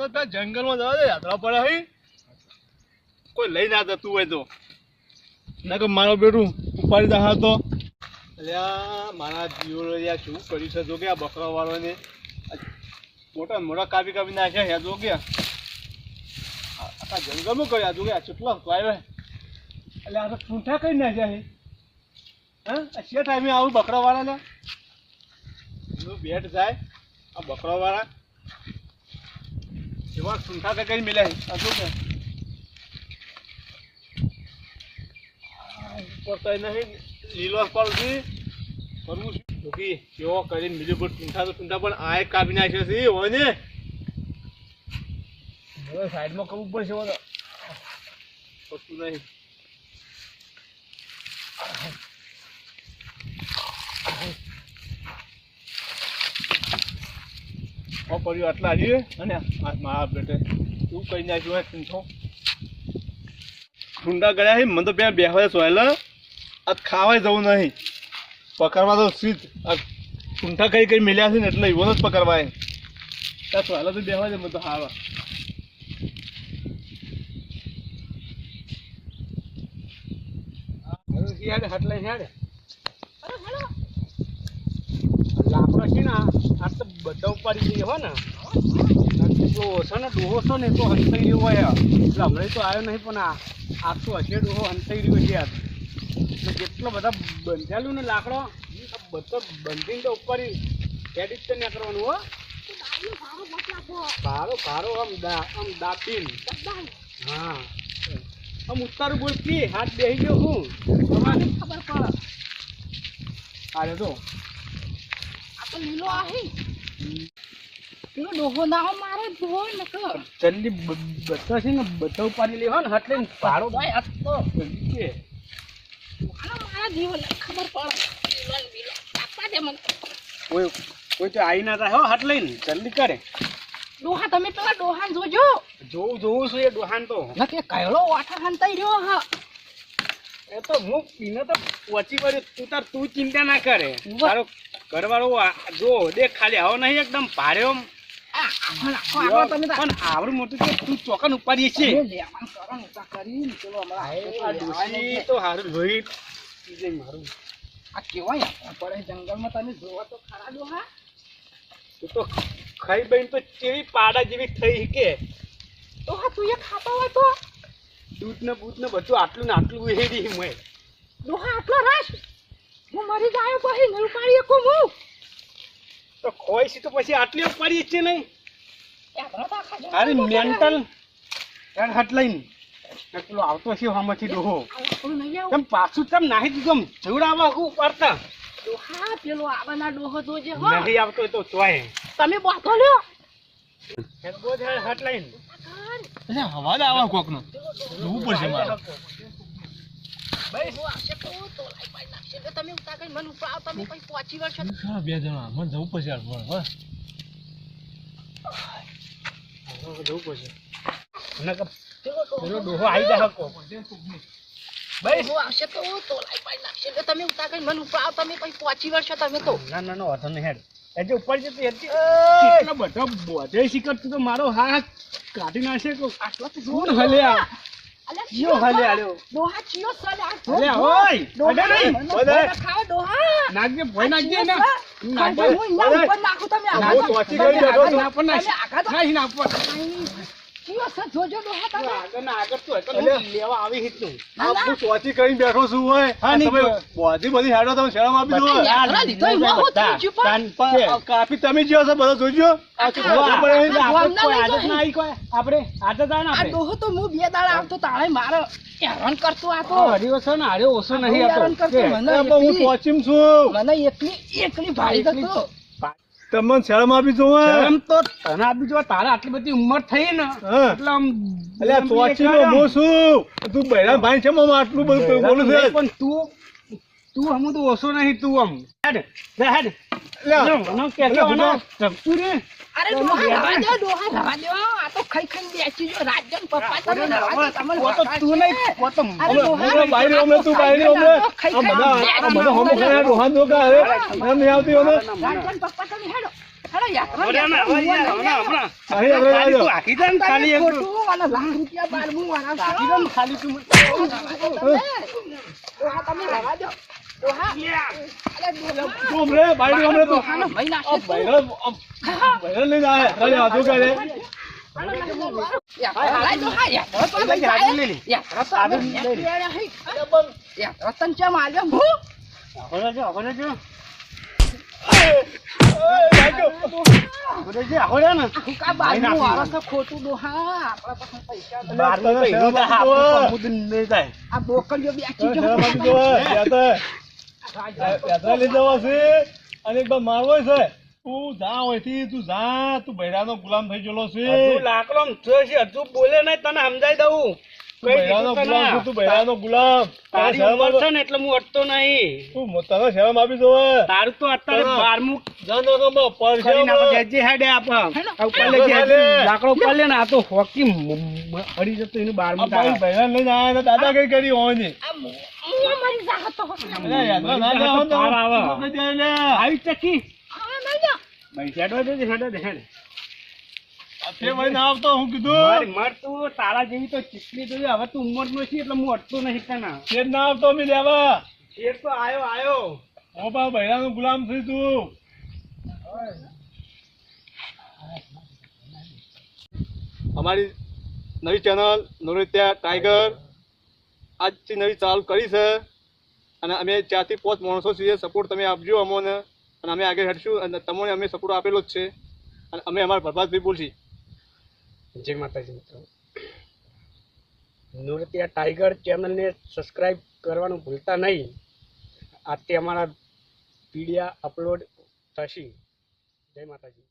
અંદર ત્યાં જંગલમાં જવા દે, યાત્રા પડે હઈ કોઈ લઈ ના જતું હોય તો. ના કે મારો બેટું ઉપાડી દા તો અલ્યા મારા જીવો યાર શું કર્યું છે? જો કે આ બકરા વાળાને મોટા મોટા કાપી કાપી નાખ્યા યાર જો આખા જંગલમાં કર્યા, જો કે આ કેટલા આવ્યો એટલે આ તો પૂંઠા કરી નાખ્યા હે હા? આ છે ટાઈમે આવું બકરા વાળાને એનું બેટ જાય, આ બકરા વાળા એવા સૂંઠા કઈ કઈ મિલ્યા છે આ શું કે તો નહીં લીલો પડશે કરવું શું જોકી કેવો કરીને બીજું પણ ટૂંઠા તો ટૂંઠા પણ આ કાપી નાખ્યો છે હોય ને. પડશે નહીં. ઓ પડ્યું આટલા હજી. અને આ મારા બેટે તું કઈ નાખ્યું હે ટૂંઠો ઠુંડા ગયા હે મને તો પેલા બેહવા સોયલ. આ ખાવાય જવું નહીં. પકડવા તો સીધ. આ ઠુંઠા કઈ કઈ મેલ્યા છે ને એટલે એવો જ પકડવાય. ત્યાં સોયલ તો બેહવા છે મને તો હાવા. હાટલે હટલે હેડ લાકડો છે ને આ તો બધા ઉપાડી જઈએ હો ને. જો ઓછો ને ડોહો છો ને તો હંસાઈ રહ્યો હોય એટલે હમણાં તો આવ્યો નહીં પણ આ આખું હશે ડોહો હંસાઈ રહ્યો છે યાર. એટલે જેટલો બધા બંધાયેલું ને લાકડો આ બધો બંધીને તો ઉપર એડિટ તો ના કરવાનું હો. ભારો ભારો આમ દા આમ દાપીને હા. આમ ઉતારું બોલતી હાથ બેસી ગયો હું. તમારે ખબર પડે. અરે તો. જલ્દી બ- બધા છે ને બધા ઉપાડી લેવા ને એટલે ભાડો ભાઈ આ તો. જલ્દી છે કોઈ કોઈ તો આવી ના થાય હો હાથ લઈને જલ્દી કરે. ડોહા તમે પેલા ડોહાન જોજો. જોવું જોવું છું એ ડોહાન તો. કયલો વાઠા હંતાઈ રહ્યો હા. એ તો હું પીને તો પહોંચી પડ્યો. તું તાર તું ચિંતા ના કરે. તારો ઘરવાળો જો દેખ ખાલી આવો નહીં એકદમ ભારે. પણ આવડું મોટું તું ચોકન ઉપાડીએ છે. તમે લેવાનું કરો ને ઉતા કરીને ચલો હમણાં આ ડોશી તો જોઈ. મારું. આ કેવાય પડે જંગલમાં તને જોવા તો ખરા હા? તું તો ખાઈ બહીને તો કેવી પાડા જેવી થઈ કે. તો હા તું એ ખાતો હોય તો. દૂધ ને બૂધ ને બધું આટલું ને આટલું હેડી મેં ડોહા આટલો રસ હું મરી જાય પછી નહીં ઉપાડી શકું હું? તો ખોઈ છે તો પછી આટલી ઉપાડીએ જ છે નહીં. અરે મેન્ટલ યાર હટ ને પેલો આવતો છે હમથી ડોહો. તમ. પાછું તમ નાહી દીધું? જોડાવા હું ઉપાડતા ડોહા પેલો આવવાના ડોહો જોજે હો. નહીં આવતો હોય તો ચોય તમે બાથો લ્યો. બોધ હટ એટલે હવા જ આવા કોક નો જોવું પડશે મારે હું આવશે તો તો લાઈ પાઈ નાખશે એટલે તમે ઉતા કઈ મને ઉપાડ તમે પછી પહોંચી વળશો હા, બે જણા? મને જવું પડશે યાર પણ, હવે. જવું પડશે ડોહો આવી જાય હકો. આવશે તો તો લાઈ પાઈ નાખશે. એટલે તમે ઉતા કઈ મને આવો તમે પછી પહોંચી વળશો તમે તો. ના ના ના વાંધો નહીં હેડ. હજી ઉપર જતી હતી બધા બધો શીખર તો મારો હાથ કાઢી નાખશે આટલા તો કોણ હલ્યા જીઓ હાલે આલ્યો. ડોહા ચિયો સલે આ. અલે ઓય અડે નહીં. ભોય ખાઓ ડોહા. નાગજે ભોય નાખજે ના નાખજે હું ઉપર નાખું તમે ના, આગળ હું તો- તમે ગઈ બેઠો આગળ છું. ના પણ છે જોજો આગળ ના આગળ તો હતો ને, હું લેવા આવી હિતનું. ના, ના. હું ચોથી કરીને બેઠો છું હોય હા, નહીં, તમે બધી બધી હેડો તમે શરમ આપી દો બધા લીધો હું થઈ પણ. પણ કાપી તમે જ્યો છો બધો જોજો આ આખા ખબર પડે નહીં. ગામના આપણે આદત જાય. ના આવી કોઈ. આપણે આદત આવે ને આ આપણે. તો હું બે દાડા આવતો તાળે મારે હેરાન કરતો આ તો આ ને, હરિયો ઓછો નહીં હતો. હું એકલી. પહોંચીમ છું મને એકલી એકલી ભાડી જતો તમને શરમ આપી જો શરમ તો તને આપી જો તારે આટલી બધી ઉંમર થઈ ને એટલે આમ અલ્યા, ચોચીનો મો છું તું બૈરા ભાઈ છે મામા આટલું બધું બોલું છે. પણ તું તું હમું તો ઓછો નહીં તું આમ. હેડ લે હેડ નો કે નો તું રે. અરે ડોહા રવા દે ડોહા દે. આ તો ખઈ ખાઈને બેસી જો. રાજન પપ્પા તમે ઓ તો તું નહીં ઓ તો અરે ડોહા, બાયરી હમણાં તું બાયરી હમણાં આ બધા આ બધા હોમો કરે ડોહાન દો કા અરે એમ નહીં આવતી હવે રાજન પપ્પા તમે હેડો. હેડો યાર, હમણાં, હમણાં. અહીં આપણે ખાલી તું આવજો. હાકી જા ને ખાલી એક ખોટું અને લાખ રૂપિયા બારમું વાળા છો. હાકી ખાલી તું. ડોહા તમે રહેવા દો. ડોહા. તું હમણાં બાયડી હમણાં તું. ડોહાનો ભાઈ છે. બૈરણ, આ બૈરણ લઈને આયા. ખાલી હાથું કરે. ખોટું ડોહા. આપણા પાસે યાત્રા લઈ જવા છે અને એક મારવો છે. તું જા હોયથી તું જા. તું બૈરાનો ગુલામ થઈ ગયેલો છે. લાકડો થયો છે, હજુ બોલે નહીં, તને સમજાઈ દઉં. બૈરાનો ગુલામ તું બૈરાનો ગુલામ. તારી ઉંમર છે ને એટલે હું અટતો નહીં. તું મ- તને શરમ આપી દો તારું તો અત્યારે બારમું જાન તો ગમે, પરસેવો કરીને માં. આપણે જજે હેડે આપ. આ ઉપર લઈ લાકડો ઉપર લે ને આ તો હોકી અડી જતો એનું બારમું તારા. લઈને આયા દાદા કઈ કરી હોય ને? હું અટતો ના ગુલામ થઈ તું અમારી નવી ચેનલ નૃત્ય ટાઈગર આજથી નવી ચાલુ કરી છે અને અમે ચારથી પાંચ માણસો છીએ સપોર્ટ તમે આપજો અમોને. અને અમે આગળ હટશું અને તમને અમે સપોર્ટ આપેલો જ છે. અને અમે અમારા પ્રભાતભાઈ બોલશી જય માતાજી મિત્રો. નૃત્યા ટાઈગર ચેનલને સબસ્ક્રાઈબ કરવાનું ભૂલતા નહીં. આજથી અમારા પીડિયા અપલોડ થશે. જય માતાજી.